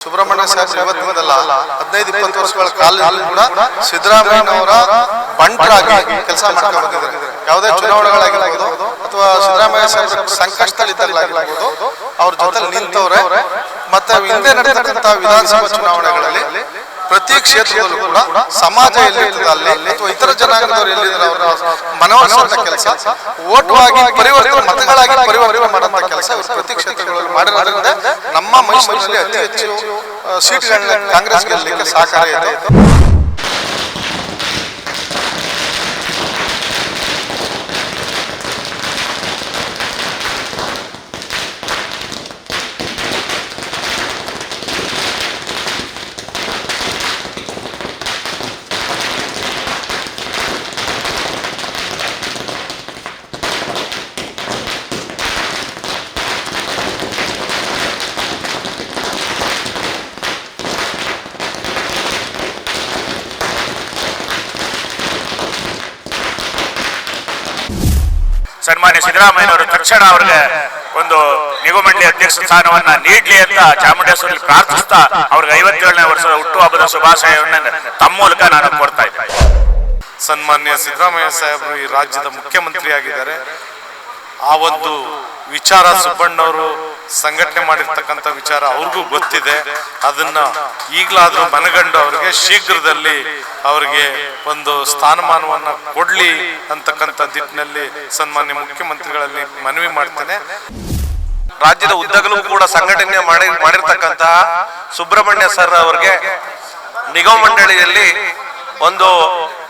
ಸುಬ್ರಹ್ಮಣ್ಯ ಸಾಹೇಬ್ ಇವತ್ತಿಂದಲ್ಲ ಹದಿನೈದು ಇಪ್ಪತ್ತು ವರ್ಷಗಳ ಕಾಲದಲ್ಲಿ ಕೂಡ ಸಿದ್ದರಾಮಯ್ಯನವರ ಬಂಟರಾಗಿ ಕೆಲಸ ಮಾಡ್ಕೊಂಡು ಬಂದಿದ್ದಾರೆ. ಯಾವುದೇ ಚುನಾವಣೆಗಳಾಗಿರಬಹುದು ಅಥವಾ ಸಿದ್ದರಾಮಯ್ಯ ಸಾಹೇಬ್ ಸಂಕಷ್ಟದಲ್ಲಿದ್ದಾಗಲಾಗಿರ್ಬೋದು ಅವ್ರ ಜೊತೆ ನಿಂತವ್ರೆ ಮತ್ತೆ ಹಿಂದೆ ನಡೆದಂತ ವಿಧಾನಸಭಾ ಚುನಾವಣೆಗಳಲ್ಲಿ ಪ್ರತಿ ಕ್ಷೇತ್ರದಲ್ಲೂ ಕೂಡ ಸಮಾಜ ಎಲ್ಲಿರ್ತದೆ ಅಲ್ಲಿ ಅಥವಾ ಇತರ ಜನಾಂಗದವರು ಎಲ್ಲಿದ್ದಾರೆ ಅವರ ಮನವೊಲಿಸುವಂತ ಕೆಲಸ. ಓಟುವಾಗಿ ಪರಿವರ್ತನೆ ಮತಗಳಾಗಿ ಪರಿವರ್ತನೆ ಮಾಡುವಂತ ಕೆಲಸ ಪ್ರತಿ ಕ್ಷೇತ್ರಗಳಲ್ಲಿ ಮಾಡಿರೋದ್ರಿಂದ ನಮ್ಮ ಮೈಸೂರಿನಲ್ಲಿ ಅತಿ ಹೆಚ್ಚು ಸೀಟ್ಗಳನ್ನ ಕಾಂಗ್ರೆಸ್ ಗೆಲ್ಲಲಿಕ್ಕೆ ಸಹಕಾರ ಸನ್ಮಾನ್ಯ ಸಿದ್ದರಾಮಯ್ಯನವರು ತಕ್ಷಣ ಅವ್ರಿಗೆ ಒಂದು ನಿಗಮಂಡಳಿ ಅಧ್ಯಕ್ಷ ಸ್ಥಾನವನ್ನ ನೀಡ್ಲಿ ಅಂತ ಚಾಮುಂಡೇಶ್ವರಿ ಪ್ರಾರ್ಥಿಸ್ತಾ ಅವ್ರಿಗೆ ಐವತ್ತೇಳನೇ ವರ್ಷದ ಹುಟ್ಟುಹಬ್ಬದ ಶುಭಾಶಯವನ್ನ ತಮ್ಮ ಮೂಲಕ ನಾನು ಕೊಡ್ತಾ ಇದ್ದೇನೆ ಸನ್ಮಾನ್ಯ ಸಿದ್ದರಾಮಯ್ಯ ಸಾಹೇಬರು ಈ ರಾಜ್ಯದ ಮುಖ್ಯಮಂತ್ರಿ ಆಗಿದ್ದಾರೆ ಆ ಒಂದು ವಿಚಾರ ಸುಬ್ಬಣ್ಣವರು ಸಂಘಟನೆ ಮಾಡಿರ್ತಕ್ಕಂಥ ವಿಚಾರ ಅವ್ರಿಗೂ ಗೊತ್ತಿದೆ. ಅದನ್ನ ಈಗಲಾದರೂ ಮನಗಂಡು ಅವರಿಗೆ ಶೀಘ್ರದಲ್ಲಿ ಅವರಿಗೆ ಒಂದು ಸ್ಥಾನಮಾನವನ್ನ ಕೊಡ್ಲಿ ಅಂತಕ್ಕಂಥ ದಿಟ್ಟಿನಲ್ಲಿ ಸನ್ಮಾನ್ಯ ಮುಖ್ಯಮಂತ್ರಿಗಳಲ್ಲಿ ಮನವಿ ಮಾಡ್ತೇನೆ. ರಾಜ್ಯದ ಉದ್ದಗಲೂ ಕೂಡ ಸಂಘಟನೆ ಮಾಡಿ ಮಾಡಿರ್ತಕ್ಕಂತಹ ಸುಬ್ರಹ್ಮಣ್ಯ ಸರ್ ಅವರಿಗೆ ನಿಗಮ ಮಂಡಳಿಯಲ್ಲಿ ಒಂದು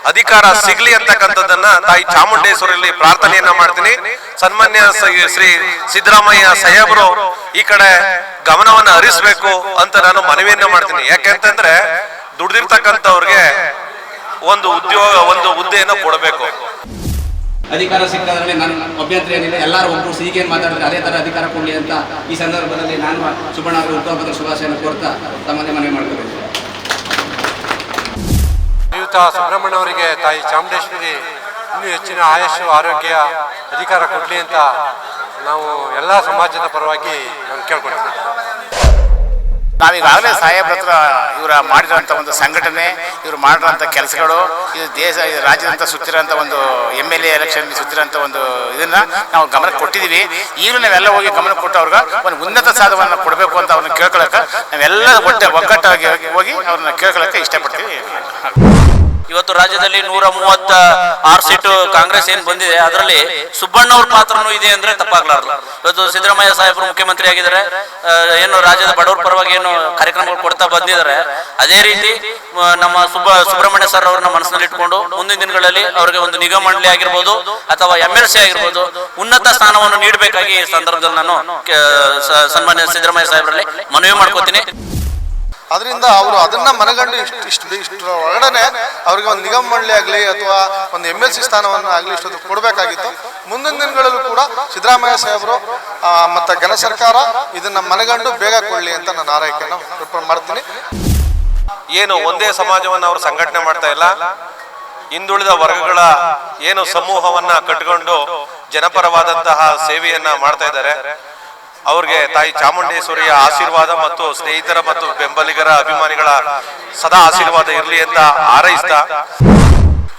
ಅಧಿಕಾರ ಸಿಗ್ಲಿ ಅಂತಕ್ಕಂಥದ್ದನ್ನ ತಾಯಿ ಚಾಮುಂಡೇಶ್ವರಲ್ಲಿ ಪ್ರಾರ್ಥನೆಯನ್ನ ಮಾಡ್ತೀನಿ. ಸನ್ಮಾನ್ಯ ಶ್ರೀ ಸಿದ್ದರಾಮಯ್ಯ ಸಾಹೇಬರು ಈ ಕಡೆ ಗಮನವನ್ನ ಹರಿಸ್ಬೇಕು ಅಂತ ನಾನು ಮನವಿಯನ್ನ ಮಾಡ್ತೀನಿ. ಯಾಕೆಂತಂದ್ರೆ ದುಡ್ದಿರ್ತಕ್ಕಂಥವ್ರಿಗೆ ಒಂದು ಉದ್ಯೋಗ, ಒಂದು ಹುದ್ದೆಯನ್ನು ಕೊಡಬೇಕು. ಅಧಿಕಾರ ಸಿಕ್ಕದ್ರಲ್ಲಿ ನನ್ನ ಅಭ್ಯಂತರ ಏನಿಲ್ಲ ಎಲ್ಲರೂ ಒಬ್ಬರು ಈಗೇನು ಮಾತಾಡಿದ್ರೆ ಅದೇ ಥರ ಅಧಿಕಾರ ಕೊಡಲಿ ಅಂತ ಈ ಸಂದರ್ಭದಲ್ಲಿ ನಾನು ಸುಬ್ಬಣ್ಣ ಅವರ ಹುಟ್ಟುಹಬ್ಬದ ಶುಭಾಶಯನ ಕೋರ್ತಾ ಮನವಿ ಮಾಡ್ಕೊಬೇಕು ಶ್ರೀಯುತ ಸುಬ್ರಹ್ಮಣ್ಯ ಅವರಿಗೆ ತಾಯಿ ಚಾಮುಂಡೇಶ್ವರಿ ಇನ್ನೂ ಹೆಚ್ಚಿನ ಆಯಸ್ಸು, ಆರೋಗ್ಯ, ಅಧಿಕಾರ ಕೊಡಲಿ ಅಂತ ನಾವು ಎಲ್ಲ ಸಮಾಜದ ಪರವಾಗಿ ನಾನು ಕೇಳ್ಕೊಳ್ತೀನಿ. ನಾವೀಗಾಗಲೇ ಸಾಹೇಬ್ರ ಹತ್ರ ಇವರ ಮಾಡಿರೋಂಥ ಒಂದು ಸಂಘಟನೆ, ಇವರು ಮಾಡಿರೋಂಥ ಕೆಲಸಗಳು, ಇದು ದೇಶ ರಾಜ್ಯದಂಥ ಸುತ್ತಿರೋಂಥ ಒಂದು ಎಂ ಎಲ್ ಎ ಎಲೆಕ್ಷನ್ ಸುತ್ತಿರೋಂಥ ಒಂದು ಇದನ್ನು ನಾವು ಗಮನಕ್ಕೆ ಕೊಟ್ಟಿದ್ದೀವಿ. ಈಗಲೂ ನಾವೆಲ್ಲ ಹೋಗಿ ಗಮನ ಕೊಟ್ಟು ಅವ್ರಿಗೆ ಒಂದು ಉನ್ನತ ಸಾಧವನ್ನು ಕೊಡಬೇಕು ಅಂತ ಅವ್ರನ್ನ ಕೇಳ್ಕೊಳಕ್ಕೆ ನಾವೆಲ್ಲ ಒಟ್ಟೆ ಒಗ್ಗಟ್ಟಾಗಿ ಹೋಗಿ ಅವ್ರನ್ನ ಕೇಳ್ಕೊಳಕ್ಕೆ ಇಷ್ಟಪಡ್ತೀವಿ. ಇವತ್ತು ರಾಜ್ಯದಲ್ಲಿ ನೂರ ಮೂವತ್ತ ಆರು ಸೀಟು ಕಾಂಗ್ರೆಸ್ ಏನ್ ಬಂದಿದೆ, ಅದರಲ್ಲಿ ಸುಬ್ಬಣ್ಣ ಅವ್ರ ಪಾತ್ರನೂ ಇದೆ ಅಂದ್ರೆ ತಪ್ಪಾಗ್ಲಾರ್ದು. ಇವತ್ತು ಸಿದ್ದರಾಮಯ್ಯ ಸಾಹೇಬರು ಮುಖ್ಯಮಂತ್ರಿ ಆಗಿದ್ದಾರೆ ಏನು ರಾಜ್ಯದ ಬಡವರ ಪರವಾಗಿ ಏನು ಕಾರ್ಯಕ್ರಮಗಳು ಕೊಡ್ತಾ ಬಂದಿದ್ದಾರೆ, ಅದೇ ರೀತಿ ನಮ್ಮ ಸುಬ್ಬ, ಸುಬ್ರಹ್ಮಣ್ಯ ಸರ್ ಅವ್ರನ್ನ ಮನಸ್ಸಿನಲ್ಲಿ ಇಟ್ಕೊಂಡು ಮುಂದಿನ ದಿನಗಳಲ್ಲಿ ಅವರಿಗೆ ಒಂದು ನಿಗಮ ಮಂಡಳಿ ಆಗಿರ್ಬೋದು ಅಥವಾ ಎಂ ಎಲ್ ಸಿ ಆಗಿರ್ಬೋದು ಉನ್ನತ ಸ್ಥಾನವನ್ನು ನೀಡಬೇಕಾಗಿ ಈ ಸಂದರ್ಭದಲ್ಲಿ ನಾನು ಸನ್ಮಾನ್ಯ ಸಿದ್ದರಾಮಯ್ಯ ಸಾಹೇಬರಲ್ಲಿ ಮನವಿ ಮಾಡ್ಕೋತೀನಿ. ಅದರಿಂದ ಅವರು ಅದನ್ನ ಮನಗಂಡು ಇಷ್ಟು ಇಷ್ಟು ಇಷ್ಟು ಒಳಗಡೆ ಅವರಿಗೆ ಒಂದು ನಿಗಮ ಮಂಡಳಿ ಆಗಲಿ ಅಥವಾ ಒಂದು ಎಂ ಎಲ್ ಸಿ ಸ್ಥಾನವನ್ನು ಆಗಲಿ ಇಷ್ಟೊಂದು ಕೊಡಬೇಕಾಗಿತ್ತು. ಮುಂದಿನ ದಿನಗಳಲ್ಲೂ ಕೂಡ ಸಿದ್ದರಾಮಯ್ಯ ಸಾಹೇಬರು ಮತ್ತು ಘನ ಸರ್ಕಾರ ಇದನ್ನ ಮನಗಂಡು ಬೇಗ ಕೊಡಲಿ ಅಂತ ನಾನು ಆರೈಕೆಯನ್ನು ಮಾಡ್ತೀನಿ. ಏನು ಒಂದೇ ಸಮಾಜವನ್ನು ಅವರು ಸಂಘಟನೆ ಮಾಡ್ತಾ ಇಲ್ಲ? ಹಿಂದುಳಿದ ವರ್ಗಗಳ ಏನು ಸಮೂಹವನ್ನ ಕಟ್ಕೊಂಡು ಜನಪರವಾದಂತಹ ಸೇವೆಯನ್ನ ಮಾಡ್ತಾ ಇದ್ದಾರೆ? ಅವ್ರಿಗೆ ತಾಯಿ ಚಾಮುಂಡೇಶ್ವರಿಯ ಆಶೀರ್ವಾದ ಮತ್ತು ಸ್ನೇಹಿತರ ಮತ್ತು ಬೆಂಬಲಿಗರ ಅಭಿಮಾನಿಗಳ ಸದಾ ಆಶೀರ್ವಾದ ಇರಲಿ ಅಂತ ಹಾರೈಸ್ತಾ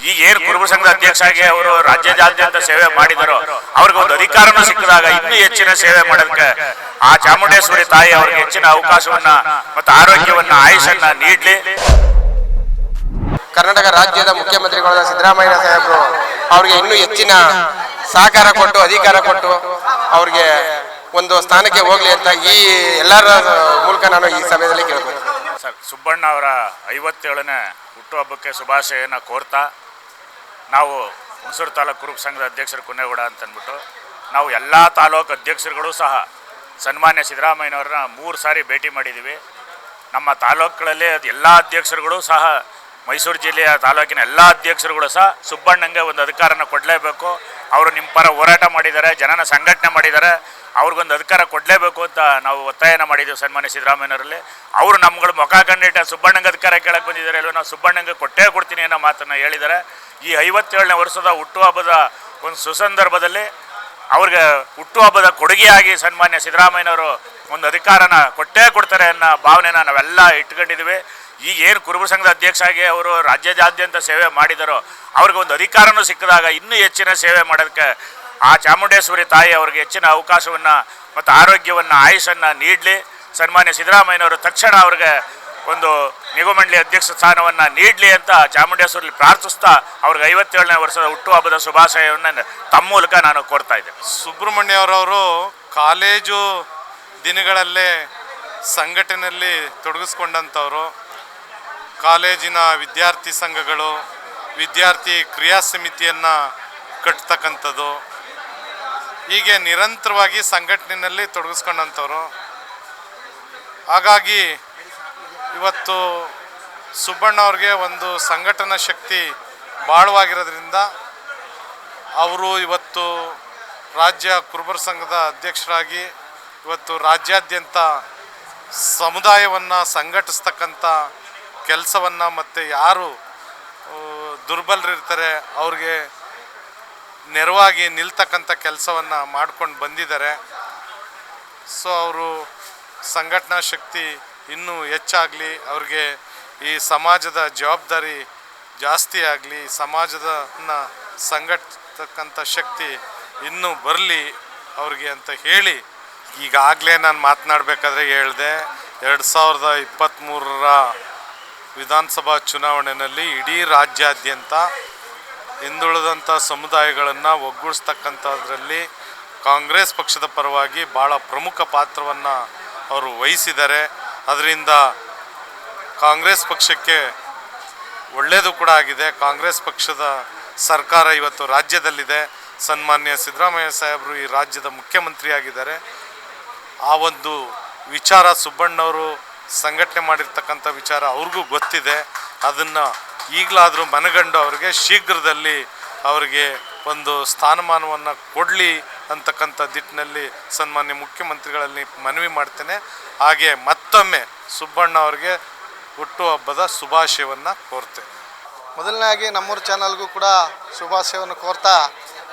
ಈ ಏನು ಕುರುಬ ಸಂಘದ ಅಧ್ಯಕ್ಷ ಆಗಿ ಅವರು ರಾಜ್ಯದಾದ್ಯಂತ ಸೇವೆ ಮಾಡಿದರು. ಅವ್ರಿಗೆ ಒಂದು ಅಧಿಕಾರನೂ ಸಿಕ್ಕಿದಾಗ ಇನ್ನೂ ಹೆಚ್ಚಿನ ಸೇವೆ ಮಾಡೋದಕ್ಕೆ ಆ ಚಾಮುಂಡೇಶ್ವರಿ ತಾಯಿ ಅವ್ರಿಗೆ ಹೆಚ್ಚಿನ ಅವಕಾಶವನ್ನ ಮತ್ತು ಆರೋಗ್ಯವನ್ನ ಆಯುಷನ್ನ ನೀಡಲಿ. ಕರ್ನಾಟಕ ರಾಜ್ಯದ ಮುಖ್ಯಮಂತ್ರಿಗಳಾದ ಸಿದ್ದರಾಮಯ್ಯ ಸಾಹೇಬರು ಅವ್ರಿಗೆ ಇನ್ನೂ ಹೆಚ್ಚಿನ ಸಹಕಾರ ಕೊಟ್ಟು ಅಧಿಕಾರ ಕೊಟ್ಟು ಅವ್ರಿಗೆ ಒಂದು ಸ್ಥಾನಕ್ಕೆ ಹೋಗಲಿ ಅಂತ ಈ ಎಲ್ಲರ ಮೂಲಕ ನಾನು ಈ ಸಮಯದಲ್ಲಿ ಕೇಳ್ಬೋದು. ಸರ್, ಸುಬ್ಬಣ್ಣ ಅವರ ಐವತ್ತೇಳನೇ ಹುಟ್ಟುಹಬ್ಬಕ್ಕೆ ಶುಭಾಶಯನ ಕೋರ್ತಾ ನಾವು ಹುಣಸೂರು ತಾಲೂಕು ಕುರುಬ ಸಂಘದ ಅಧ್ಯಕ್ಷರು ಕುನ್ನೇಗೌಡ ಅಂತಂದ್ಬಿಟ್ಟು ನಾವು ಎಲ್ಲ ತಾಲೂಕು ಅಧ್ಯಕ್ಷರುಗಳು ಸಹ ಸನ್ಮಾನ್ಯ ಸಿದ್ದರಾಮಯ್ಯನವ್ರನ್ನ ಮೂರು ಸಾರಿ ಭೇಟಿ ಮಾಡಿದ್ದೀವಿ. ನಮ್ಮ ತಾಲೂಕುಗಳಲ್ಲಿ ಎಲ್ಲ ಅಧ್ಯಕ್ಷರುಗಳು ಸಹ ಮೈಸೂರು ಜಿಲ್ಲೆಯ ತಾಲೂಕಿನ ಎಲ್ಲ ಅಧ್ಯಕ್ಷರುಗಳು ಸಹ ಸುಬ್ಬಣ್ಣಂಗೆ ಒಂದು ಅಧಿಕಾರನ ಕೊಡಲೇಬೇಕು. ಅವರು ನಿಮ್ಮ ಪರ ಹೋರಾಟ ಮಾಡಿದ್ದಾರೆ, ಜನನ ಸಂಘಟನೆ ಮಾಡಿದ್ದಾರೆ. ಅವ್ರಿಗೊಂದು ಅಧಿಕಾರ ಕೊಡಲೇಬೇಕು ಅಂತ ನಾವು ಒತ್ತಾಯನ ಮಾಡಿದ್ದೀವಿ ಸನ್ಮಾನ್ಯ ಸಿದ್ದರಾಮಯ್ಯನವರಲ್ಲಿ. ಅವರು ನಮ್ಗಳು ಮುಖ ಕಂಡಿಟ್ಟ ಸುಬ್ಬಣ್ಣಂಗೆ ಅಧಿಕಾರ ಕೇಳಕ್ಕೆ ಬಂದಿದ್ದಾರೆ. ಅಲ್ವ ನಾವು ಸುಬ್ಬಣ್ಣಂಗೆ ಕೊಟ್ಟೇ ಕೊಡ್ತೀನಿ ಅನ್ನೋ ಮಾತನ್ನು ಹೇಳಿದ್ದಾರೆ. ಈ ಐವತ್ತೇಳನೇ ವರ್ಷದ ಹುಟ್ಟುಹಬ್ಬದ ಒಂದು ಸುಸಂದರ್ಭದಲ್ಲಿ ಅವ್ರಿಗೆ ಹುಟ್ಟುಹಬ್ಬದ ಕೊಡುಗೆಯಾಗಿ ಸನ್ಮಾನ್ಯ ಸಿದ್ದರಾಮಯ್ಯನವರು ಒಂದು ಅಧಿಕಾರನ ಕೊಟ್ಟೇ ಕೊಡ್ತಾರೆ ಅನ್ನೋ ಭಾವನೆನ ನಾವೆಲ್ಲ ಇಟ್ಕೊಂಡಿದ್ದೀವಿ. ಈಗ ಏನು ಕುರುಬ ಸಂಘದ ಅಧ್ಯಕ್ಷ ಆಗಿ ಅವರು ರಾಜ್ಯದಾದ್ಯಂತ ಸೇವೆ ಮಾಡಿದರೋ, ಅವ್ರಿಗೆ ಒಂದು ಅಧಿಕಾರನೂ ಸಿಕ್ಕಿದಾಗ ಇನ್ನೂ ಹೆಚ್ಚಿನ ಸೇವೆ ಮಾಡೋದಕ್ಕೆ ಆ ಚಾಮುಂಡೇಶ್ವರಿ ತಾಯಿ ಅವ್ರಿಗೆ ಹೆಚ್ಚಿನ ಅವಕಾಶವನ್ನು ಮತ್ತು ಆರೋಗ್ಯವನ್ನು, ಆಯುಷನ್ನು ನೀಡಲಿ. ಸನ್ಮಾನ್ಯ ಸಿದ್ದರಾಮಯ್ಯನವರು ತಕ್ಷಣ ಅವ್ರಿಗೆ ಒಂದು ನಿಗಮಂಡಳಿ ಅಧ್ಯಕ್ಷ ಸ್ಥಾನವನ್ನು ನೀಡಲಿ ಅಂತ ಚಾಮುಂಡೇಶ್ವರಲ್ಲಿ ಪ್ರಾರ್ಥಿಸ್ತಾ ಅವ್ರಿಗೆ ಐವತ್ತೇಳನೇ ವರ್ಷದ ಹುಟ್ಟುಹಬ್ಬದ ಶುಭಾಶಯವನ್ನು ತಮ್ಮ ಮೂಲಕ ನಾನು ಕೋರ್ತಾ ಇದ್ದೆ ಸುಬ್ರಹ್ಮಣ್ಯ ಅವರವರು ಕಾಲೇಜು ದಿನಗಳಲ್ಲೇ ಸಂಘಟನೆಯಲ್ಲಿ ತೊಡಗಿಸ್ಕೊಂಡಂಥವ್ರು. ಕಾಲೇಜಿನ ವಿದ್ಯಾರ್ಥಿ ಸಂಘಗಳು, ವಿದ್ಯಾರ್ಥಿ ಕ್ರಿಯಾ ಸಮಿತಿಯನ್ನು ಕಟ್ತಕ್ಕಂಥದ್ದು. ಹೀಗೆ ನಿರಂತರವಾಗಿ ಸಂಘಟನೆಯಲ್ಲಿ ತೊಡಗಿಸ್ಕೊಂಡಂಥವ್ರು. ಹಾಗಾಗಿ ಇವತ್ತು ಸುಬ್ಬಣ್ಣ ಅವ್ರಿಗೆ ಒಂದು ಸಂಘಟನಾ ಶಕ್ತಿ ಭಾಳವಾಗಿರೋದ್ರಿಂದ ಅವರು ಇವತ್ತು ರಾಜ್ಯ ಕುರುಬರ ಸಂಘದ ಅಧ್ಯಕ್ಷರಾಗಿ ಇವತ್ತು ರಾಜ್ಯಾದ್ಯಂತ ಸಮುದಾಯವನ್ನು ಸಂಘಟಿಸ್ತಕ್ಕಂಥ ಕೆಲಸವನ್ನು ಮತ್ತು ಯಾರು ದುರ್ಬಲರಿರ್ತಾರೆ, ಅವ್ರಿಗೆ ನೆರವಾಗಿ ನಿಲ್ತಕ್ಕಂಥ ಕೆಲಸವನ್ನು ಮಾಡ್ಕೊಂಡು ಬಂದಿದ್ದಾರೆ. ಸೊ ಅವರು ಸಂಘಟನಾ ಶಕ್ತಿ ಇನ್ನೂ ಹೆಚ್ಚಾಗಲಿ, ಅವ್ರಿಗೆ ಈ ಸಮಾಜದ ಜವಾಬ್ದಾರಿ ಜಾಸ್ತಿ ಆಗಲಿ, ಸಮಾಜದನ್ನ ಸಂಘಟಿಸ್ತಕ್ಕಂಥ ಶಕ್ತಿ ಇನ್ನೂ ಬರಲಿ ಅವ್ರಿಗೆ ಅಂತ ಹೇಳಿ, ಈಗಾಗಲೇ ನಾನು ಮಾತನಾಡಬೇಕಾದ್ರೆ ಹೇಳಿದೆ, ಎರಡು ಸಾವಿರದ ಇಪ್ಪತ್ತ್ಮೂರರ ವಿಧಾನಸಭಾ ಚುನಾವಣೆಯಲ್ಲಿ ಇಡೀ ರಾಜ್ಯಾದ್ಯಂತ ಹಿಂದುಳಿದಂಥ ಸಮುದಾಯಗಳನ್ನು ಒಗ್ಗೂಡಿಸ್ತಕ್ಕಂಥದ್ರಲ್ಲಿ ಕಾಂಗ್ರೆಸ್ ಪಕ್ಷದ ಪರವಾಗಿ ಭಾಳ ಪ್ರಮುಖ ಪಾತ್ರವನ್ನು ಅವರು ವಹಿಸಿದ್ದಾರೆ. ಅದರಿಂದ ಕಾಂಗ್ರೆಸ್ ಪಕ್ಷಕ್ಕೆ ಒಳ್ಳೆಯದು ಕೂಡ ಆಗಿದೆ. ಕಾಂಗ್ರೆಸ್ ಪಕ್ಷದ ಸರ್ಕಾರ ಇವತ್ತು ರಾಜ್ಯದಲ್ಲಿದೆ. ಸನ್ಮಾನ್ಯ ಸಿದ್ದರಾಮಯ್ಯ ಸಾಹೇಬರು ಈ ರಾಜ್ಯದ ಮುಖ್ಯಮಂತ್ರಿಯಾಗಿದ್ದಾರೆ. ಆ ಒಂದು ವಿಚಾರ ಸುಬ್ಬಣ್ಣವರು ಸಂಘಟನೆ ಮಾಡಿರ್ತಕ್ಕಂಥ ವಿಚಾರ ಅವ್ರಿಗೂ ಗೊತ್ತಿದೆ. ಅದನ್ನು ಈಗಲಾದರೂ ಮನಗಂಡು ಅವರಿಗೆ ಶೀಘ್ರದಲ್ಲಿ ಅವರಿಗೆ ಒಂದು ಸ್ಥಾನಮಾನವನ್ನು ಕೊಡಲಿ ಅಂತಕ್ಕಂಥ ದಿಟ್ಟಿನಲ್ಲಿ ಸನ್ಮಾನ್ಯ ಮುಖ್ಯಮಂತ್ರಿಗಳಲ್ಲಿ ಮನವಿ ಮಾಡ್ತೇನೆ. ಹಾಗೆ ಮತ್ತೊಮ್ಮೆ ಸುಬ್ಬಣ್ಣ ಅವರಿಗೆ ಹುಟ್ಟುಹಬ್ಬದ ಶುಭಾಶಯವನ್ನು ಕೋರ್ತೇನೆ. ಮೊದಲನೇದಾಗಿ ನಮ್ಮೂರ ಚಾನಲ್ಗೂ ಕೂಡ ಶುಭಾಶಯವನ್ನು ಕೋರ್ತಾ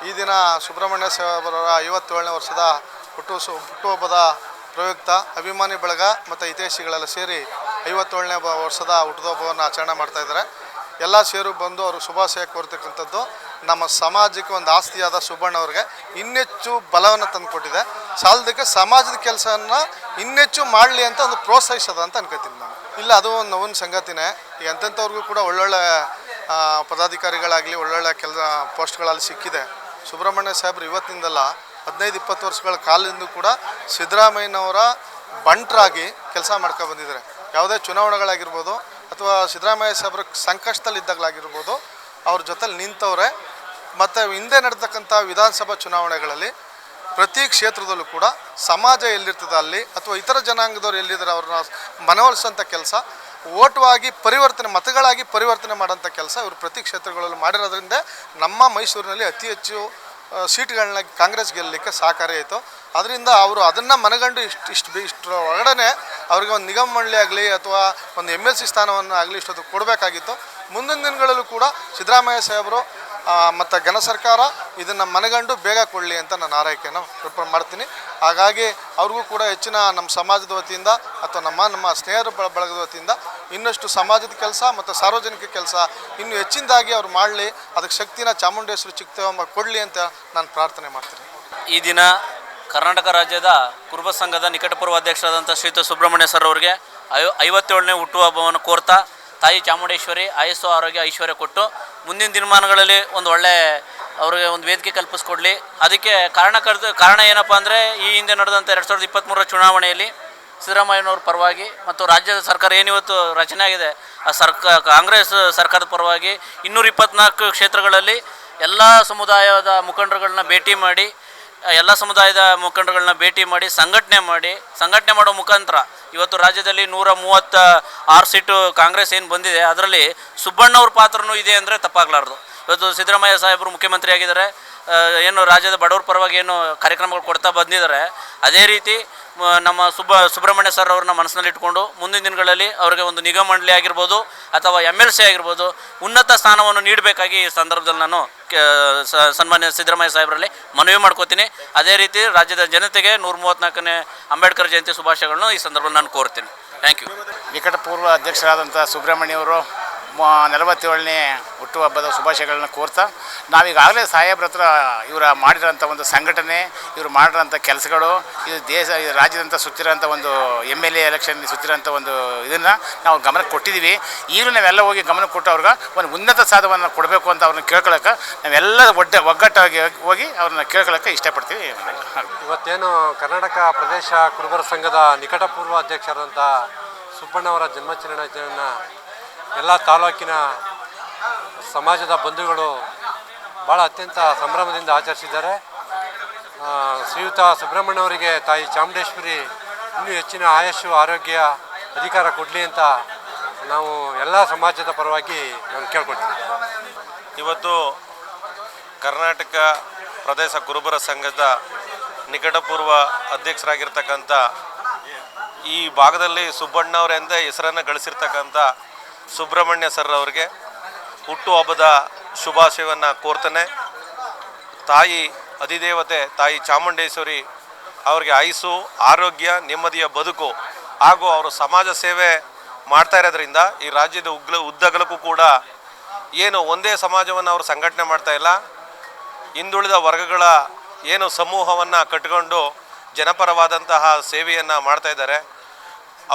ಈ ದಿನ ಸುಬ್ರಹ್ಮಣ್ಯ ಸಾಹೇಬರ ಐವತ್ತೇಳನೇ ವರ್ಷದ ಹುಟ್ಟು ಹುಟ್ಟುಹಬ್ಬದ ಪ್ರಯುಕ್ತ ಅಭಿಮಾನಿ ಬಳಗ ಮತ್ತು ಹಿತೈಷಿಗಳೆಲ್ಲ ಸೇರಿ ಐವತ್ತೇಳನೇ ವರ್ಷದ ಹುಟ್ಟುಹಬ್ಬವನ್ನು ಆಚರಣೆ ಮಾಡ್ತಾ ಇದ್ದಾರೆ. ಎಲ್ಲ ಸೇರು ಬಂದು ಅವರು ಶುಭಾಶಯ ಕೋರ್ತಕ್ಕಂಥದ್ದು. ನಮ್ಮ ಸಮಾಜಕ್ಕೆ ಒಂದು ಆಸ್ತಿಯಾದ ಸುಬ್ಬಣ್ಣ ಅವ್ರಿಗೆ ಇನ್ನೆಚ್ಚು ಬಲವನ್ನು ತಂದುಕೊಟ್ಟಿದೆ. ಸಾಲದಕ್ಕೆ ಸಮಾಜದ ಕೆಲಸವನ್ನು ಇನ್ನೆಚ್ಚು ಮಾಡಲಿ ಅಂತ ಒಂದು ಪ್ರೋತ್ಸಾಹಿಸದ ಅಂತ ಅನ್ಕೋತೀನಿ ನಾನು. ಇಲ್ಲ, ಅದು ಒಂದು ನೋವಿನ ಸಂಗತಿನೇ. ಈಗ ಎಂತೆಂಥವ್ರಿಗೂ ಕೂಡ ಒಳ್ಳೊಳ್ಳೆ ಪದಾಧಿಕಾರಿಗಳಾಗಲಿ, ಒಳ್ಳೊಳ್ಳೆ ಕೆಲಸ, ಪೋಸ್ಟ್ಗಳಲ್ಲಿ ಸಿಕ್ಕಿದೆ. ಸುಬ್ರಹ್ಮಣ್ಯ ಸಾಹೇಬ್ರು ಇವತ್ತಿನಿಂದಲ್ಲ ಹದಿನೈದು, ಇಪ್ಪತ್ತು ವರ್ಷಗಳ ಕಾಲದಿಂದ ಕೂಡ ಸಿದ್ದರಾಮಯ್ಯನವರ ಬಂಟ್ರಾಗಿ ಕೆಲಸ ಮಾಡ್ಕೊಂಡು ಬಂದಿದ್ದಾರೆ. ಯಾವುದೇ ಚುನಾವಣೆಗಳಾಗಿರ್ಬೋದು ಅಥವಾ ಸಿದ್ದರಾಮಯ್ಯ ಸಾಹೇಬ್ರ ಸಂಕಷ್ಟದಲ್ಲಿದ್ದಾಗಲಾಗಿರ್ಬೋದು, ಅವ್ರ ಜೊತೆಲಿ ನಿಂತವ್ರೆ. ಮತ್ತು ಹಿಂದೆ ನಡೆತಕ್ಕಂಥ ವಿಧಾನಸಭಾ ಚುನಾವಣೆಗಳಲ್ಲಿ ಪ್ರತಿ ಕ್ಷೇತ್ರದಲ್ಲೂ ಕೂಡ ಸಮಾಜ ಎಲ್ಲಿರ್ತದೆ ಅಲ್ಲಿ ಅಥವಾ ಇತರ ಜನಾಂಗದವ್ರು ಎಲ್ಲಿದ್ದಾರೆ ಅವ್ರನ್ನ ಮನವೊಲಿಸೋಂಥ ಕೆಲಸ, ಓಟ್ವಾಗಿ ಪರಿವರ್ತನೆ, ಮತಗಳಾಗಿ ಪರಿವರ್ತನೆ ಮಾಡೋಂಥ ಕೆಲಸ ಇವರು ಪ್ರತಿ ಕ್ಷೇತ್ರಗಳಲ್ಲೂ ಮಾಡಿರೋದ್ರಿಂದ ನಮ್ಮ ಮೈಸೂರಿನಲ್ಲಿ ಅತಿ ಹೆಚ್ಚು ಸೀಟ್ಗಳನ್ನ ಕಾಂಗ್ರೆಸ್ ಗೆಲ್ಲಲಿಕ್ಕೆ ಸಹಕಾರಿ ಆಯಿತು. ಅದರಿಂದ ಅವರು ಅದನ್ನು ಮನಗಂಡು ಇಷ್ಟು ಇಷ್ಟು ಇಷ್ಟರ ಒಳಗಡೆ ಅವ್ರಿಗೆ ಒಂದು ನಿಗಮ ಮಂಡಳಿ ಆಗಲಿ ಅಥವಾ ಒಂದು ಎಂ ಎಲ್ ಸಿ ಸ್ಥಾನವನ್ನು ಆಗಲಿ ಇಷ್ಟೊತ್ತು ಕೊಡಬೇಕಾಗಿತ್ತು. ಮುಂದಿನ ದಿನಗಳಲ್ಲೂ ಕೂಡ ಸಿದ್ದರಾಮಯ್ಯ ಸಾಹೇಬರು ಮತ್ತು ಘನ ಸರ್ಕಾರ ಇದನ್ನು ಮನಗಂಡು ಬೇಗ ಕೊಡಲಿ ಅಂತ ನಾನು ಆರೈಕೆಯನ್ನು ಪ್ರಿಪರ್ ಮಾಡ್ತೀನಿ. ಹಾಗಾಗಿ ಅವ್ರಿಗೂ ಕೂಡ ಹೆಚ್ಚಿನ ನಮ್ಮ ಸಮಾಜದ ವತಿಯಿಂದ ಅಥವಾ ನಮ್ಮ ನಮ್ಮ ಸ್ನೇಹರ ಬಳಗದ ವತಿಯಿಂದ ಇನ್ನಷ್ಟು ಸಮಾಜದ ಕೆಲಸ ಮತ್ತು ಸಾರ್ವಜನಿಕ ಕೆಲಸ ಇನ್ನು ಹೆಚ್ಚಿನದಾಗಿ ಅವ್ರು ಮಾಡಲಿ, ಅದಕ್ಕೆ ಶಕ್ತಿನ ಚಾಮುಂಡೇಶ್ವರಿ ಚಿಕ್ಕ ಕೊಡಲಿ ಅಂತ ನಾನು ಪ್ರಾರ್ಥನೆ ಮಾಡ್ತೀನಿ. ಈ ದಿನ ಕರ್ನಾಟಕ ರಾಜ್ಯದ ಕುರುಬ ಸಂಘದ ನಿಕಟಪೂರ್ವ ಅಧ್ಯಕ್ಷರಾದಂಥ ಶ್ರೀತ ಸುಬ್ರಹ್ಮಣ್ಯ ಸರ್ ಅವರಿಗೆ ಐವತ್ತೇಳನೇ ಹುಟ್ಟುಹಬ್ಬವನ್ನು ಕೋರ್ತಾ ತಾಯಿ ಚಾಮುಂಡೇಶ್ವರಿ ಆಯಸ್ಸು ಆರೋಗ್ಯ ಐಶ್ವರ್ಯ ಕೊಟ್ಟು ಮುಂದಿನ ದಿನಮಾನಗಳಲ್ಲಿ ಒಂದು ಒಳ್ಳೆ ಅವ್ರಿಗೆ ಒಂದು ವೇದಿಕೆ ಕಲ್ಪಿಸ್ಕೊಡ್ಲಿ. ಅದಕ್ಕೆ ಕಾರಣ ಕರೆದು, ಕಾರಣ ಏನಪ್ಪ ಅಂದರೆ ಈ ಹಿಂದೆ ನಡೆದಂಥ ಎರಡು ಸಾವಿರದ ಇಪ್ಪತ್ತ್ಮೂರರ ಚುನಾವಣೆಯಲ್ಲಿ ಸಿದ್ದರಾಮಯ್ಯನವ್ರ ಪರವಾಗಿ ಮತ್ತು ರಾಜ್ಯದ ಸರ್ಕಾರ ಏನಿವತ್ತು ರಚನೆ ಆಗಿದೆ, ಆ ಸರ್ಕ, ಕಾಂಗ್ರೆಸ್ ಸರ್ಕಾರದ ಪರವಾಗಿ ಇನ್ನೂರ ಇಪ್ಪತ್ನಾಲ್ಕು ಕ್ಷೇತ್ರಗಳಲ್ಲಿ ಎಲ್ಲ ಸಮುದಾಯದ ಮುಖಂಡರುಗಳನ್ನ ಭೇಟಿ ಮಾಡಿ ಎಲ್ಲ ಸಮುದಾಯದ ಮುಖಂಡರುಗಳನ್ನ ಭೇಟಿ ಮಾಡಿ, ಸಂಘಟನೆ ಮಾಡಿ, ಸಂಘಟನೆ ಮಾಡೋ ಮುಖಾಂತರ ಇವತ್ತು ರಾಜ್ಯದಲ್ಲಿ ನೂರ ಮೂವತ್ತ ಆರು ಸೀಟು ಕಾಂಗ್ರೆಸ್ ಏನು ಬಂದಿದೆ, ಅದರಲ್ಲಿ ಸುಬ್ಬಣ್ಣವ್ರ ಪಾತ್ರನೂ ಇದೆ ಅಂದರೆ ತಪ್ಪಾಗಲಾರ್ದು. ಇವತ್ತು ಸಿದ್ದರಾಮಯ್ಯ ಸಾಹೇಬರು ಮುಖ್ಯಮಂತ್ರಿ ಆಗಿದ್ದಾರೆ ಏನು ರಾಜ್ಯದ ಬಡವರ ಪರವಾಗಿ ಏನು ಕಾರ್ಯಕ್ರಮಗಳು ಕೊಡ್ತಾ ಬಂದಿದ್ದಾರೆ, ಅದೇ ರೀತಿ ನಮ್ಮ ಸುಬ್ಬ, ಸುಬ್ರಹ್ಮಣ್ಯ ಸರ್ ಅವ್ರನ್ನ ಮನಸ್ಸಿನಲ್ಲಿ ಇಟ್ಕೊಂಡು ಮುಂದಿನ ದಿನಗಳಲ್ಲಿ ಅವರಿಗೆ ಒಂದು ನಿಗಮ ಮಂಡಳಿ ಆಗಿರ್ಬೋದು ಅಥವಾ ಎಂ ಎಲ್ ಸಿ ಆಗಿರ್ಬೋದು ಉನ್ನತ ಸ್ಥಾನವನ್ನು ನೀಡಬೇಕಾಗಿ ಈ ಸಂದರ್ಭದಲ್ಲಿ ನಾನು ಸನ್ಮಾನ್ಯ ಸಿದ್ದರಾಮಯ್ಯ ಸಾಹೇಬರಲ್ಲಿ ಮನವಿ ಮಾಡ್ಕೋತೀನಿ. ಅದೇ ರೀತಿ ರಾಜ್ಯದ ಜನತೆಗೆ ನೂರ ಮೂವತ್ತ್ನಾಲ್ಕನೇ ಅಂಬೇಡ್ಕರ್ ಜಯಂತಿ ಶುಭಾಶಯಗಳನ್ನು ಈ ಸಂದರ್ಭದಲ್ಲಿ ನಾನು ಕೋರ್ತೀನಿ ಥ್ಯಾಂಕ್ ಯು ನಿಕಟಪೂರ್ವ ಅಧ್ಯಕ್ಷರಾದಂಥ ಸುಬ್ರಹ್ಮಣ್ಯವರು ನಲವತ್ತೇಳನೇ ಹುಟ್ಟುಹಬ್ಬದ ಶುಭಾಶಯಗಳನ್ನು ಕೋರ್ತಾ ನಾವೀಗಾಗಲೇ ಸಾಹೇಬ್ರ ಹತ್ರ ಇವರ ಮಾಡಿರೋಂಥ ಒಂದು ಸಂಘಟನೆ, ಇವರು ಮಾಡಿರೋಂಥ ಕೆಲಸಗಳು, ಇದು ದೇಶ, ಇದು ರಾಜ್ಯದಂಥ ಸುತ್ತಿರೋಂಥ ಒಂದು ಎಂ ಎಲ್ ಎ ಎಲೆಕ್ಷನ್ ಸುತ್ತಿರೋಂಥ ಒಂದು ಇದನ್ನು ನಾವು ಗಮನಕ್ಕೆ ಕೊಟ್ಟಿದ್ದೀವಿ. ಈಗಲೂ ನಾವೆಲ್ಲ ಹೋಗಿ ಗಮನ ಕೊಟ್ಟು ಅವ್ರಿಗೆ ಒಂದು ಉನ್ನತ ಸಾಧವನ್ನು ಕೊಡಬೇಕು ಅಂತ ಅವ್ರನ್ನ ಕೇಳ್ಕೊಳ್ಳೋಕೆ ನಾವೆಲ್ಲ ಒಡ್ಡ, ಒಗ್ಗಟ್ಟಾಗಿ ಹೋಗಿ ಅವ್ರನ್ನ ಕೇಳ್ಕೊಳ್ಳೋಕೆ ಇಷ್ಟಪಡ್ತೀವಿ. ಇವತ್ತೇನು ಕರ್ನಾಟಕ ಪ್ರದೇಶ ಕುರುಬರ ಸಂಘದ ನಿಕಟಪೂರ್ವ ಅಧ್ಯಕ್ಷರಾದಂಥ ಸುಬ್ಬಣ್ಣವರ ಜನ್ಮಾಚರಣೆ ಎಲ್ಲ ತಾಲೂಕಿನ ಸಮಾಜದ ಬಂಧುಗಳು ಭಾಳ ಅತ್ಯಂತ ಸಂಭ್ರಮದಿಂದ ಆಚರಿಸಿದ್ದಾರೆ. ಶ್ರೀಯುತ ಸುಬ್ರಹ್ಮಣ್ಯ ಅವರಿಗೆ ತಾಯಿ ಚಾಮುಂಡೇಶ್ವರಿ ಇನ್ನೂ ಹೆಚ್ಚಿನ ಆಯಸ್ಸು, ಆರೋಗ್ಯ ಅಧಿಕಾರ ಕೊಡಲಿ ಅಂತ ನಾವು ಎಲ್ಲ ಸಮಾಜದ ಪರವಾಗಿ ನಾನು ಕೇಳ್ಕೊಳ್ತೀನಿ. ಇವತ್ತು ಕರ್ನಾಟಕ ಪ್ರದೇಶ ಕುರುಬರ ಸಂಘದ ನಿಕಟಪೂರ್ವ ಅಧ್ಯಕ್ಷರಾಗಿರ್ತಕ್ಕಂಥ ಈ ಭಾಗದಲ್ಲಿ ಸುಬ್ಬಣ್ಣವರೆಂದೇ ಹೆಸರನ್ನು ಗಳಿಸಿರ್ತಕ್ಕಂಥ ಸುಬ್ರಹ್ಮಣ್ಯ ಸರ್ ಅವರಿಗೆ ಹುಟ್ಟುಹಬ್ಬದ ಶುಭಾಶಯವನ್ನು ಕೋರ್ತೇನೆ. ತಾಯಿ ಅಧಿದೇವತೆ, ತಾಯಿ ಚಾಮುಂಡೇಶ್ವರಿ ಅವರಿಗೆ ಆಯುಸ್ಸು, ಆರೋಗ್ಯ, ನೆಮ್ಮದಿಯ ಬದುಕು ಹಾಗೂ ಅವರು ಸಮಾಜ ಸೇವೆ ಮಾಡ್ತಾ ಇರೋದ್ರಿಂದ ಈ ರಾಜ್ಯದ ಉಗ್ಲ ಉದ್ದಗಲಕ್ಕೂ ಕೂಡ ಏನು ಒಂದೇ ಸಮಾಜವನ್ನು ಅವರು ಸಂಘಟನೆ ಮಾಡ್ತಾ ಇಲ್ಲ. ಹಿಂದುಳಿದ ವರ್ಗಗಳ ಏನು ಸಮೂಹವನ್ನು ಕಟ್ಕೊಂಡು ಜನಪರವಾದಂತಹ ಸೇವೆಯನ್ನು ಮಾಡ್ತಾ ಇದ್ದಾರೆ.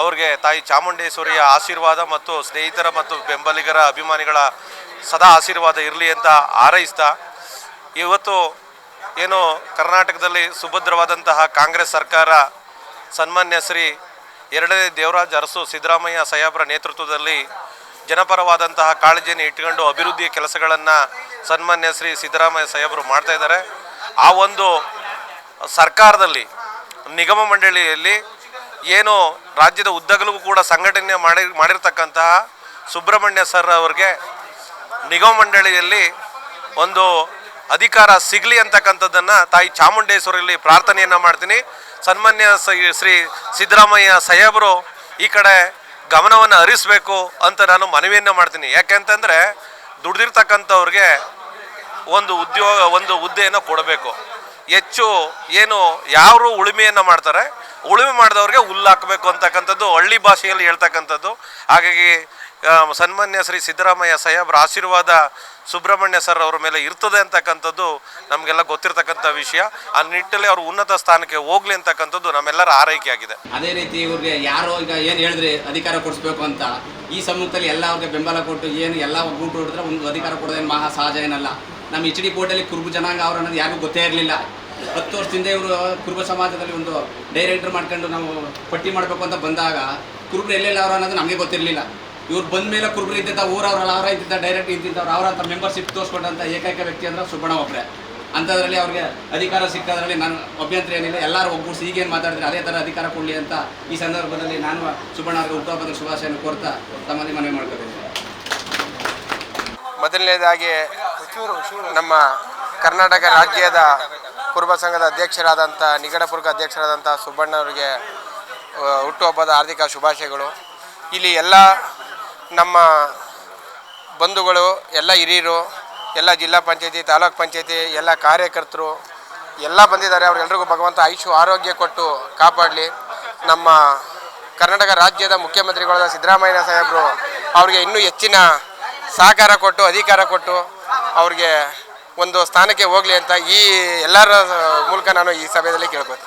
ಅವ್ರಿಗೆ ತಾಯಿ ಚಾಮುಂಡೇಶ್ವರಿಯ ಆಶೀರ್ವಾದ ಮತ್ತು ಸ್ನೇಹಿತರ ಮತ್ತು ಬೆಂಬಲಿಗರ ಅಭಿಮಾನಿಗಳ ಸದಾ ಆಶೀರ್ವಾದ ಇರಲಿ ಅಂತ ಹಾರೈಸ್ತಾ, ಇವತ್ತು ಏನು ಕರ್ನಾಟಕದಲ್ಲಿ ಸುಭದ್ರವಾದಂತಹ ಕಾಂಗ್ರೆಸ್ ಸರ್ಕಾರ ಸನ್ಮಾನ್ಯ ಶ್ರೀ ಎರಡನೇ ದೇವರಾಜ್ ಅರಸು ಸಿದ್ದರಾಮಯ್ಯ ಸಯಾಬ್ರ ನೇತೃತ್ವದಲ್ಲಿ ಜನಪರವಾದಂತಹ ಕಾಳಜಿಯನ್ನು ಇಟ್ಕೊಂಡು ಅಭಿವೃದ್ಧಿಯ ಕೆಲಸಗಳನ್ನು ಸನ್ಮಾನ್ಯ ಶ್ರೀ ಸಿದ್ದರಾಮಯ್ಯ ಸಾಹೇಬರು ಮಾಡ್ತಾ ಇದ್ದಾರೆ. ಆ ಒಂದು ಸರ್ಕಾರದಲ್ಲಿ, ನಿಗಮ ಮಂಡಳಿಯಲ್ಲಿ ಏನು ರಾಜ್ಯದ ಉದ್ದಗಲೂ ಕೂಡ ಸಂಘಟನೆ ಮಾಡಿ ಮಾಡಿರ್ತಕ್ಕಂತಹ ಸುಬ್ರಹ್ಮಣ್ಯ ಸರ್ ಅವ್ರಿಗೆ ನಿಗಮ ಮಂಡಳಿಯಲ್ಲಿ ಒಂದು ಅಧಿಕಾರ ಸಿಗಲಿ ಅಂತಕ್ಕಂಥದ್ದನ್ನು ತಾಯಿ ಚಾಮುಂಡೇಶ್ವರಿಯಲ್ಲಿ ಪ್ರಾರ್ಥನೆಯನ್ನು ಮಾಡ್ತೀನಿ. ಸನ್ಮಾನ್ಯ ಶ್ರೀ ಸಿದ್ದರಾಮಯ್ಯ ಸಾಹೇಬರು ಈ ಕಡೆ ಗಮನವನ್ನು ಹರಿಸಬೇಕು ಅಂತ ನಾನು ಮನವಿಯನ್ನು ಮಾಡ್ತೀನಿ. ಯಾಕೆಂತಂದರೆ ದುಡ್ದಿರ್ತಕ್ಕಂಥವ್ರಿಗೆ ಒಂದು ಉದ್ಯೋಗ, ಒಂದು ಹುದ್ದೆಯನ್ನು ಕೊಡಬೇಕು. ಹೆಚ್ಚು ಏನು ಯಾರು ಉಳುಮೆಯನ್ನು ಮಾಡ್ತಾರೆ ಉಳುಮೆ ಮಾಡಿದವ್ರಿಗೆ ಹುಲ್ಲು ಹಾಕಬೇಕು ಅಂತಕ್ಕಂಥದ್ದು ಹಳ್ಳಿ ಭಾಷೆಯಲ್ಲಿ ಹೇಳ್ತಕ್ಕಂಥದ್ದು. ಹಾಗಾಗಿ ಸನ್ಮಾನ್ಯ ಶ್ರೀ ಸಿದ್ದರಾಮಯ್ಯ ಸಾಹೇಬ್ರ ಆಶೀರ್ವಾದ ಸುಬ್ರಹ್ಮಣ್ಯ ಸರ್ ಅವ್ರ ಮೇಲೆ ಇರ್ತದೆ ಅಂತಕ್ಕಂಥದ್ದು ನಮಗೆಲ್ಲ ಗೊತ್ತಿರ್ತಕ್ಕಂಥ ವಿಷಯ. ಆ ನಿಟ್ಟಲ್ಲಿ ಅವರು ಉನ್ನತ ಸ್ಥಾನಕ್ಕೆ ಹೋಗ್ಲಿ ಅಂತಕ್ಕಂಥದ್ದು ನಮ್ಮೆಲ್ಲರ ಆರೈಕೆ ಆಗಿದೆ ಅದೇ ರೀತಿ ಇವ್ರಿಗೆ ಯಾರೋ ಈಗ ಏನು ಹೇಳಿದ್ರೆ, ಅಧಿಕಾರ ಕೊಡಿಸ್ಬೇಕು ಅಂತ. ಈ ಸಮ್ಮುಖದಲ್ಲಿ ಎಲ್ಲ ಅವ್ರಿಗೆ ಬೆಂಬಲ ಕೊಟ್ಟು ಏನು ಎಲ್ಲ ಗುಂಪು ಹೊಡೆದ್ರೆ ಒಂದು ಅಧಿಕಾರ ಕೊಡೋದೇನು ಮಹಾ ಸಹಜ ಏನಲ್ಲ. ನಮ್ಮ ಎಚ್ ಡಿ ಕೋಟಲ್ಲಿ ಕುರುಬು ಜನಾಂಗ ಅವ್ರು ಅನ್ನೋದು ಯಾರಿಗೂ ಗೊತ್ತೇ ಇರಲಿಲ್ಲ. ಹತ್ತು ವರ್ಷದಿಂದ ಇವರು ಕುರುಬ ಸಮಾಜದಲ್ಲಿ ಒಂದು ಡೈರೆಕ್ಟರ್ ಮಾಡ್ಕೊಂಡು ನಾವು ಪಟ್ಟಿ ಮಾಡಬೇಕು ಅಂತ ಬಂದಾಗ ಕುರುಬ್ರು ಎಲ್ಲೆಲ್ಲ ಅವ್ರು ಅನ್ನೋದು ನಮಗೆ ಗೊತ್ತಿರಲಿಲ್ಲ. ಇವ್ರು ಬಂದ ಮೇಲೆ ಕುರುಬ್ರು ಇದ್ದಿದ್ದ ಊರವ್ರಲ್ಲ ಅವರ ಇದ್ದಿದ್ದ ಡೈರೆಕ್ಟ್ ಇದ್ದಿದ್ದವ್ರು, ಅವರ ಅಂತ ಮೆಂಬರ್ಶಿಪ್ ತೋರಿಸ್ಕೊಂಡಂಥ ಏಕೈಕ ವ್ಯಕ್ತಿ ಅಂದ್ರೆ ಸುಬ್ಬಣ್ಣ ಒಬ್ಬರೇ ಅಂಥದ್ರಲ್ಲಿ ಅವ್ರಿಗೆ ಅಧಿಕಾರ ಸಿಕ್ಕದ್ರಲ್ಲಿ ನಾನು ಅಭ್ಯಂತರ ಏನಿಲ್ಲ, ಎಲ್ಲರೂ ಒಗ್ಗೂಡಿಸಿ ಈಗೇನು ಮಾತಾಡಿದ್ರೆ ಅದೇ ಥರ ಅಧಿಕಾರ ಕೊಡಲಿ ಅಂತ ಈ ಸಂದರ್ಭದಲ್ಲಿ ನಾನು ಸುಬ್ಬಣ್ಣ ಅವರಿಗೆ ಹುಟ್ಟುಹಬ್ಬದ ಶುಭಾಶಯನ್ನು ಕೋರ್ತಾ ತಮ್ಮಲ್ಲಿ ಮನವಿ ಮಾಡ್ಕೊತೀನಿ ಮೊದಲನೇದಾಗಿ ನಮ್ಮ ಕರ್ನಾಟಕ ರಾಜ್ಯದ ಕುರುಬ ಸಂಘದ ಅಧ್ಯಕ್ಷರಾದಂಥ, ನಿಗಡಪುರ್ಗ ಅಧ್ಯಕ್ಷರಾದಂಥ ಸುಬ್ಬಣ್ಣವರಿಗೆ ಹುಟ್ಟುಹಬ್ಬದ ಹಾರ್ದಿಕ ಶುಭಾಶಯಗಳು. ಇಲ್ಲಿ ಎಲ್ಲ ನಮ್ಮ ಬಂಧುಗಳು, ಎಲ್ಲ ಹಿರಿಯರು, ಎಲ್ಲ ಜಿಲ್ಲಾ ಪಂಚಾಯತಿ, ತಾಲೂಕ್ ಪಂಚಾಯತಿ, ಎಲ್ಲ ಕಾರ್ಯಕರ್ತರು, ಎಲ್ಲ ಬಂದಿದ್ದಾರೆ. ಅವರೆಲ್ಲರಿಗೂ ಭಗವಂತ ಆಯುಷು, ಆರೋಗ್ಯ ಕೊಟ್ಟು ಕಾಪಾಡಲಿ. ನಮ್ಮ ಕರ್ನಾಟಕ ರಾಜ್ಯದ ಮುಖ್ಯಮಂತ್ರಿಗಳಾದ ಸಿದ್ದರಾಮಯ್ಯ ಸಾಹೇಬರು ಅವ್ರಿಗೆ ಇನ್ನೂ ಹೆಚ್ಚಿನ ಸಹಕಾರ ಕೊಟ್ಟು, ಅಧಿಕಾರ ಕೊಟ್ಟು ಅವ್ರಿಗೆ ಒಂದು ಸ್ಥಾನಕ್ಕೆ ಹೋಗಲಿ ಅಂತ ಈ ಎಲ್ಲರ ಮೂಲಕ ನಾನು ಈ ಸಭೆಯಲ್ಲಿ ಕೇಳ್ಕೊತೀನಿ